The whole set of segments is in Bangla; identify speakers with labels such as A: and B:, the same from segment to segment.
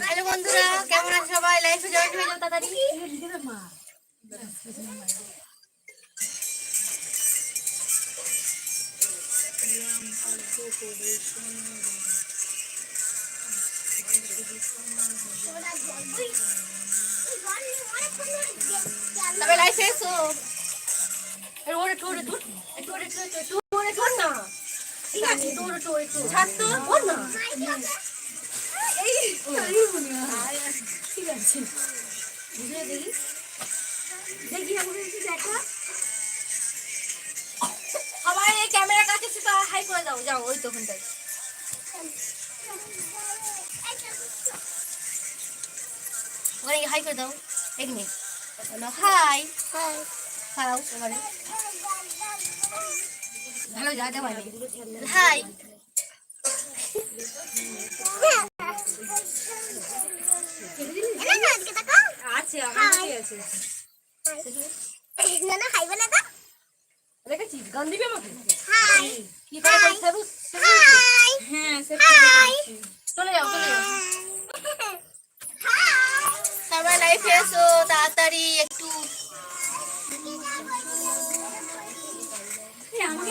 A: হ্যালো বন্ধুরা কেমন আছো সবাই? লাইফে জয়েন হয়ে যাও তাড়াতাড়ি। তবে লাইফে এসো। ওরে টুট একটু ওরে না। সবাই এই ক্যামেরার কাছে হাই করে দাও যাও ওই তো ওখানটায় ওখানে হাই করে দাও এক মিনিট বলো হাই হাও এবারে ভালো জায়গা পাইনি হাই। আছে আমার আছে। দেখেছিস গান দিবি আমাকে? কি করে পয়সা রুস হ্যাঁ সে চলে যাও চলে যাও। সবাই লাইফে এসো তাড়াতাড়ি একটু।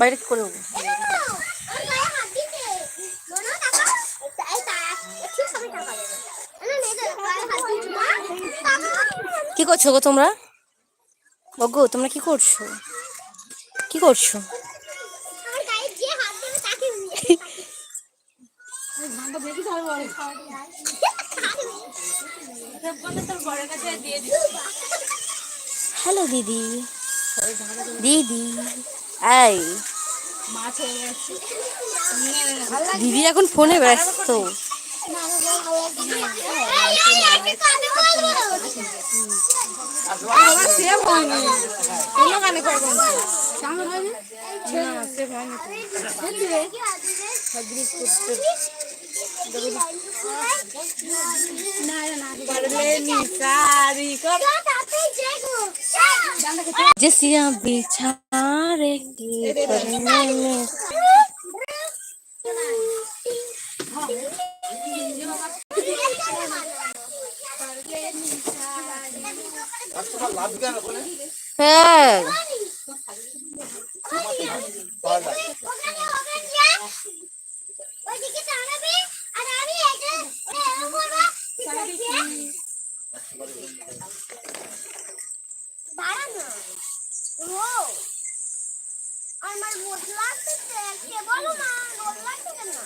A: বাইরে করে করছ গো তোমরা? গো তোমরা কি করছ? কি করছ? হ্যালো দিদি। দিদি। দিদি এখন ফোনে ব্যস্ত। जैसिया बिछारे के
B: ও আমার রোদ লাগতেছে কে বলো না রোদ লাগতেছে না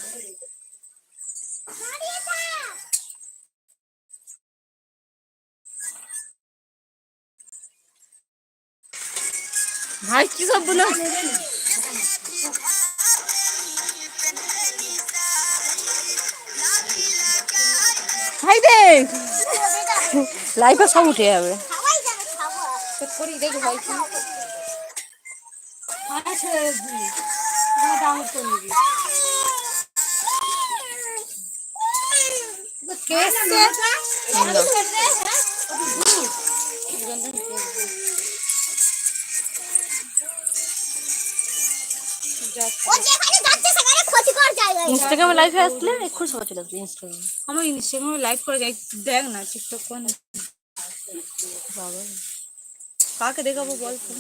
A: ভাই কি সব বলো হাই দেখ লাইফে সব উঠে যাবে
B: সবাই যাবে খাব
A: করি দেখো ভাই কি
C: ছেড়ে দিই আমার ডাউনলোড করে নিবি
A: ও
C: ইনস্টাগ্রামে লাইভে আসলে এক্ষুনি সবাই চলে আসবে ইনস্টাগ্রামে
D: আমার ইনস্টাগ্রামে লাইভ করে দেখ দেখ না টিকটক কোন
C: বাবা
D: কাকে দেখাবো বল তো।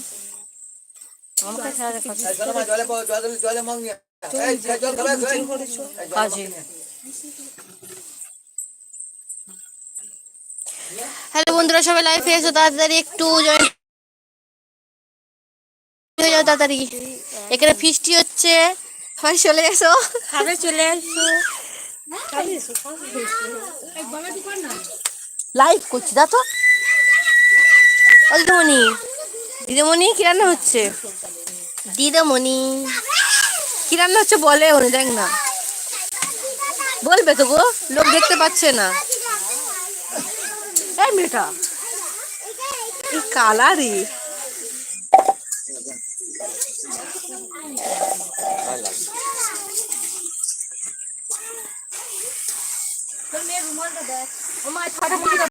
C: আমাকে ছাড়া দেখা
E: জলে জলে জলে নিয়ে এই, খাবে,
C: কাজে। হ্যালো বন্ধুরা সবাই লাইভে এসো তাড়াতাড়ি একটু জয়েন তাড়াতাড়ি। এখানে। ফিস্টি হচ্ছে। সবাই চলে এসো।
D: খাবে চলে আসো
C: লাইভ করছি দা তো। দিদিমণি। দিদিমণি কি রান্না হচ্ছে? দিদিমণি। কি রান্না হচ্ছে বলে ওনে দেখ না। বলবে তো গো লোক দেখতে পাচ্ছে না। এই মেয়েটা। এই কালারই ও মা ছাড়া